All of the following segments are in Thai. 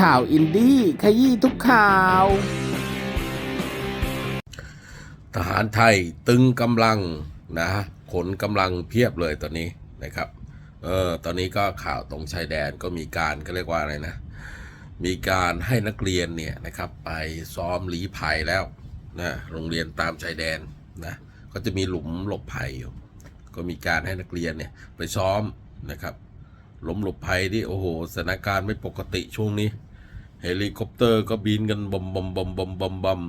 ข่าวอินดี้ขยี้ทุกข่าว ทหารไทยตึงกำลังนะขนกำลังเพียบเลยตอนนี้นะครับเออตอนนี้ก็ข่าวตรงชายแดนก็มีการก็เรียกว่าอะไรนะ มีการให้นักเรียนเนี่ยนะครับไปซ้อมหลีภัยแล้วนะโรงเรียนตามชายแดนนะก็จะมีหลุมหลบภัยอยู่ ก็มีการให้นักเรียนเนี่ยไปซ้อมนะครับ ลมหลบภัยที่โอ้โหสถานการณ์ไม่ปกติช่วงนี้ เฮลิคอปเตอร์ก็บินกันบอมบอมบอมบอมบอมบอม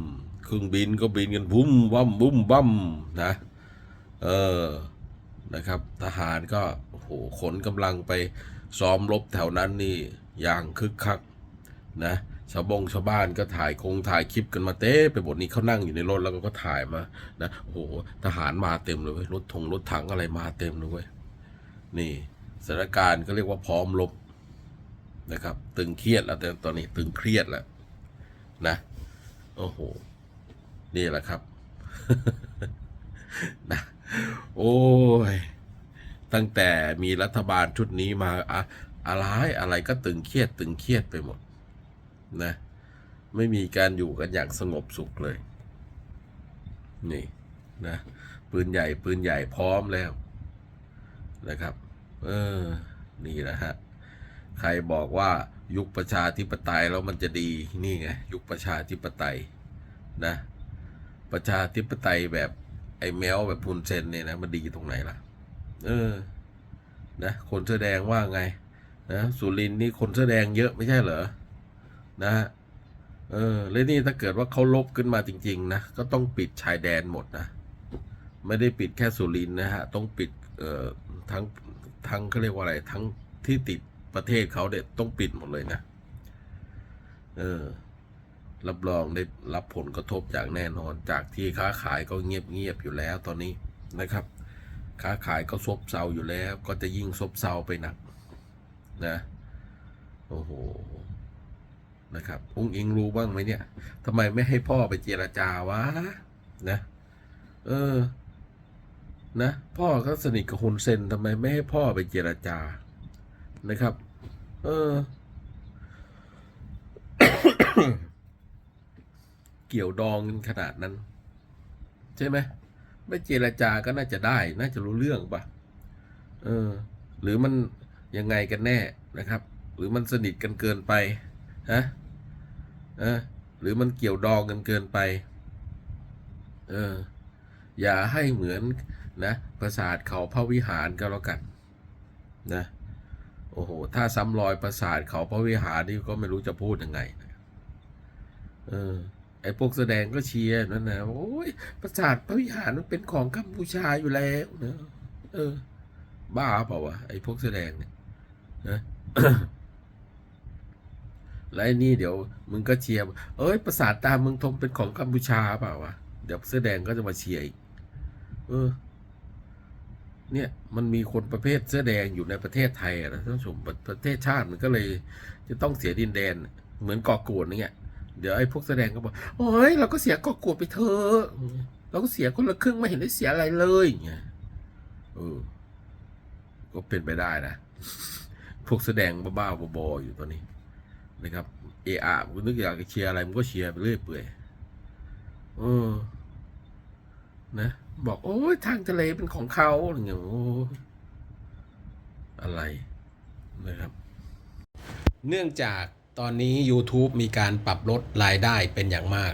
เครื่องบินก็บินกันบุ้มบัมบุ้มบัมนะเออนะครับทหารก็โอ้โหขนกำลังไปซ้อมรบแถวนั้นนี่อย่างคึกคักนะชาวบงชาวบ้านก็ถ่ายคงถ่ายคลิปกันมาเต้ไปหมดนี้เขานั่งอยู่ในรถแล้วก็ถ่ายมานะโอ้โหทหารมาเต็มเลยรถถงรถถังอะไรมาเต็มเลยนี่ สถานการณ์ก็เรียกว่าพร้อมรบนะครับ ตึงเครียดแล้วแต่ตอนนี้ตึงเครียดแล้วนะโอ้โห นี่แหละครับนะโอ้ย ตั้งแต่มีรัฐบาลชุดนี้มาอะอะไรอะไรก็ตึงเครียด ตึงเครียดไปหมดนะ ไม่มีการอยู่กันอย่างสงบสุขเลย นี่นะปืนใหญ่ปืนใหญ่พร้อมแล้วนะครับ เออ นี่แหละฮะ ใครบอกว่ายุคประชาธิปไตยแล้วมันจะดีนี่ไงยุคประชาธิปไตยนะ ประชาธิปไตยแบบไอ้แมวแบบพุนเซนเนี่ยนะมันดีตรงไหนล่ะ เออ นะคนแสอแดงว่าไง นะสุรินทร์นี่คนแสอแดงเยอะไม่ใช่เหรอนะฮะเออแล้วนี่ถ้าเกิดว่าเขาลบขึ้นมาจริง ๆ นะ ก็ต้องปิดชายแดนหมดนะ ไม่ได้ปิดแค่สุรินทร์นะฮะ ต้องปิดเอ่อทั้ง ทั้งเขาเรียกว่าอะไร ทั้งที่ติดประเทศเขาเด็ดต้องปิดหมดเลยนะ เออ รับรองได้รับผลกระทบอย่างแน่นอน จากที่ค้าขายก็เงียบเงียบอยู่แล้วตอนนี้นะครับ ค้าขายก็ซบเซาอยู่แล้ว ก็จะยิ่งซบเซาไปหนัก นะ โอ้โห นะครับอุ้งอิงรู้บ้างไหมเนี่ยทำไมไม่ให้พ่อไปเจรจาวะ นะ เออ นะพ่อก็สนิทกับฮุนเซนทำไมไม่ให้พ่อไปเจรจานะครับ เออ เกี่ยวดองกันขนาดนั้น ใช่ไหมไม่เจรจาก็น่าจะได้ น่าจะรู้เรื่องปะเออ หรือมันยังไงกันแน่นะครับ หรือมันสนิทกันเกินไปฮะเออหรือมันเกี่ยวดองกันเกินไป เออ อย่าให้เหมือน นะปราสาทเขาพระวิหารก็แล้วกันนะโอ้โหถ้าซ้ำรอยปราสาทเขาพระวิหารนี่ก็ไม่รู้จะพูดยังไงนะเออไอ้พวกแสดงก็เชียร์นั่นนะโอ้ยปราสาทพระวิหารมันเป็นของกัมพูชาอยู่แล้วนะเออ บ้าเปล่าวะไอ้พวกแสดงเนี่ยนะแล้วไอนี่เดี๋ยวมึงก็เชียร์เอ้ยปราสาทตามมึงทมเป็นของกัมพูชาเปล่าวะเดี๋ยวแสอแดงก็จะมาเชียร์อีกเออ เนี่ยมันมีคนประเภทเสื้อแดงอยู่ในประเทศไทยนะท่านผู้ชมประประเทศชาติมันก็เลยจะต้องเสียดินแดนเหมือนกาะกูดเนี่ยเดี๋ยวไอ้พวกแสอแดงก็บอกโอ้ยเราก็เสียกาะกูดไปเถอะเราก็เสียคนละครึ่งไม่เห็นได้เสียอะไรเลยอย่างเงี้ยเออก็เป็นไปได้นะ พวกแสอแดงบ้าๆบอๆอยู่ตอนนี้นะครับ เออาคุณนึกอยากจะเชียร์อะไรมันก็เชียร์ไปเรื่อยเปื่อยเออนะ บอกโอ้ยทางทะเลเป็นของเขาอะไรเงี้ยโอ้อะไรนะครับ เนื่องจากตอนนี้ YouTube มีการปรับลดรายได้เป็นอย่างมาก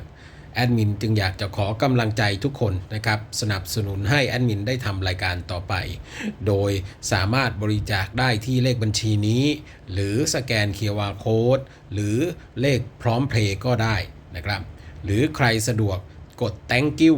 แอดมินจึงอยากจะขอกำลังใจทุกคนนะครับ สนับสนุนให้แอดมินได้ทำรายการต่อไป โดยสามารถบริจาคได้ที่เลขบัญชีนี้ หรือสแกน QR Code หรือเลขพร้อมเพลย์ก็ได้นะครับ หรือใครสะดวกกด thank you